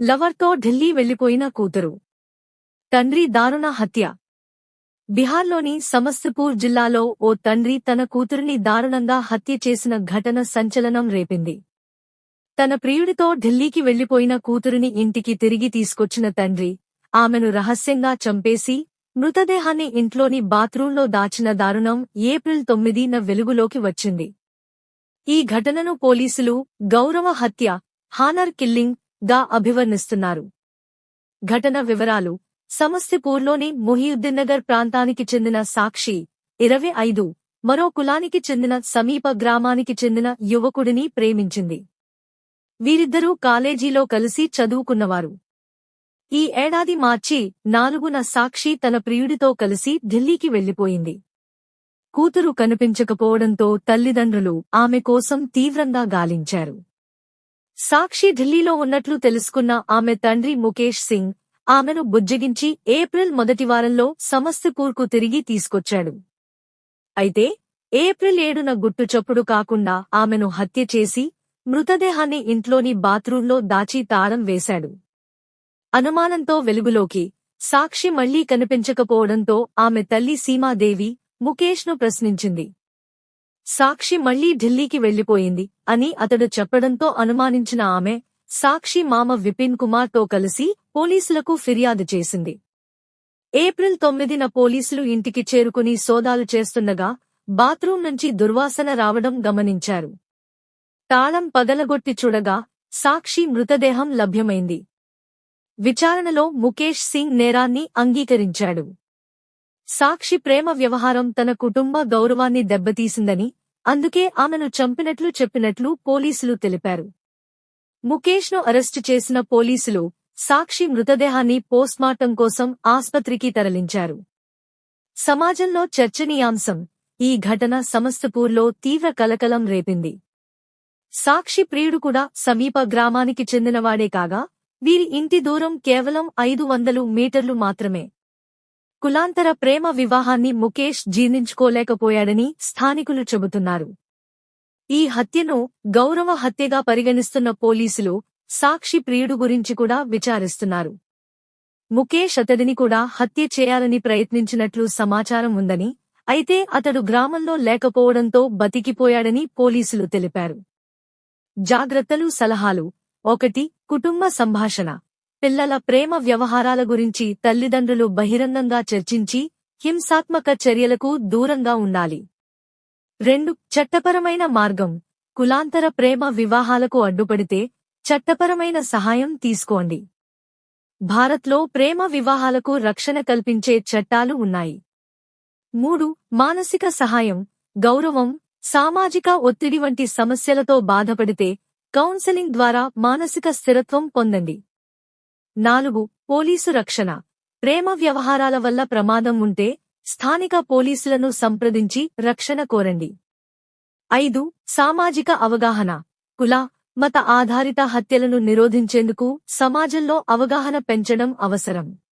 లవర్తో ఢిల్లీ వెళ్ళిపోయిన కూతురు. తండ్రి దారుణ హత్య. బిహార్లోని సమస్తపూర్ జిల్లాలో ఓ తండ్రి తన కూతురిని దారుణంగా హత్య చేసిన ఘటన సంచలనం రేపింది. తన ప్రియుడితో ఢిల్లీకి వెళ్ళిపోయిన కూతురిని ఇంటికి తిరిగి తీసుకొచ్చిన తండ్రి ఆమెను రహస్యంగా చంపేసి మృతదేహాన్ని ఇంట్లోని బాత్రూంలో దాచిన దారుణం ఏప్రిల్ తొమ్మిదిన వెలుగులోకి వచ్చింది. ఈ ఘటనను పోలీసులు గౌరవ హత్య హానర్ కిల్లింగ్ గా అభివర్ణిస్తున్నారు. ఘటన వివరాలు. సమస్తిపూర్లోని మొహియుద్దీన్నగర్ ప్రాంతానికి చెందిన సాక్షి. ఇరవై ఐదు. మరో కులానికి చెందిన సమీప గ్రామానికి చెందిన యువకుడిని ప్రేమించింది. వీరిద్దరూ కాలేజీలో కలిసి చదువుకున్నవారు. ఈ ఏడాది మార్చి నాలుగున సాక్షి తన ప్రియుడితో కలిసి ఢిల్లీకి వెళ్ళిపోయింది కూతురు కనిపించకపోవడంతో తల్లిదండ్రులు ఆమె కోసం తీవ్రంగా గాలించారు. సాక్షి ఢిల్లీలో ఉన్నట్లు తెలుసుకున్న ఆమె తండ్రి ముఖేష్ సింగ్ ఆమెను బుజ్జగించి ఏప్రిల్ మొదటి వారంలో సమస్తపూర్కు తిరిగి తీసుకొచ్చాడు. అయితే ఏప్రిల్ ఏడున గుట్టుచప్పుడు కాకుండా ఆమెను హత్య చేసి మృతదేహాన్ని ఇంట్లోని బాత్రూంలో దాచి తాళం వేశాడు. అనుమానంతో వెలుగులోకి సాక్షి మళ్ళీ కనిపించకపోవడంతో ఆమె తల్లి సీమాదేవి ముఖేష్ను ప్రశ్నించింది. సాక్షి మళ్ళీ ఢిల్లీకి వెళ్ళిపోయింది అని అతడు చెప్పడంతో అనుమానించిన ఆమె సాక్షి మామ విపిన్ కుమార్తో కలిసి పోలీసులకు ఫిర్యాదు చేసింది. ఏప్రిల్ తొమ్మిదిన పోలీసులు ఇంటికి చేరుకుని సోదాలు చేస్తుండగా బాత్రూం నుంచి దుర్వాసన రావడం గమనించారు. తాళం పగలగొట్టి చూడగా సాక్షి మృతదేహం లభ్యమైంది. విచారణలో ముఖేష్ సింగ్ నేరాన్ని అంగీకరించాడు. సాక్షి ప్రేమ వ్యవహారం తన కుటుంబ గౌరవాన్ని దెబ్బతీసిందని అందుకే ఆమెను చంపినట్లు చెప్పినట్లు పోలీసులు తెలిపారు. ముఖేష్ను అరెస్టు చేసిన పోలీసులు సాక్షి మృతదేహాన్ని పోస్ట్మార్టం కోసం ఆస్పత్రికి తరలించారు. సమాజంలో చర్చనీయాంశం ఈ ఘటన సమస్తపూర్లో తీవ్ర కలకలం రేపింది. సాక్షి ప్రియుడు కూడా సమీప గ్రామానికి చెందినవాడే కాగా వీరి ఇంటి దూరం కేవలం ఐదు వందలు మీటర్లు మాత్రమే. కులాంతర ప్రేమ వివాహాన్ని ముఖేష్ జీర్ణించుకోలేకపోయాడని స్థానికులు చెబుతున్నారు. ఈ హత్యను గౌరవ హత్యగా పరిగణిస్తున్న పోలీసులు సాక్షి ప్రియుడు గురించి కూడా విచారిస్తున్నారు. ముఖేష్ అతడిని కూడా హత్య చేయాలని ప్రయత్నించినట్లు సమాచారం ఉందని అయితే అతడు గ్రామంలో లేకపోవడంతో బతికిపోయాడని పోలీసులు తెలిపారు. జాగ్రత్తలు సలహాలు. ఒకటి కుటుంబ సంభాషణ. పిల్లల ప్రేమ వ్యవహారాల గురించి తల్లిదండ్రులు బహిరంగంగా చర్చించి హింసాత్మక చర్యలకు దూరంగా ఉండాలి. రెండు చట్టపరమైన మార్గం. కులాంతర ప్రేమ వివాహాలకు అడ్డుపడితే చట్టపరమైన సహాయం తీసుకోండి. భారత్లో ప్రేమ వివాహాలకు రక్షణ కల్పించే చట్టాలు ఉన్నాయి. మూడు మానసిక సహాయం. గౌరవం సామాజిక ఒత్తిడి వంటి సమస్యలతో బాధపడితే కౌన్సెలింగ్ ద్వారా మానసిక స్థిరత్వం పొందండి. నాలుగు పోలీసు రక్షణ. ప్రేమ వ్యవహారాల వల్ల ప్రమాదం ఉంటే స్థానిక పోలీసులను సంప్రదించి రక్షణ కోరండి. ఐదు సామాజిక అవగాహన. కుల మత ఆధారిత హత్యలను నిరోధించేందుకు సమాజంలో అవగాహన పెంచడం అవసరం.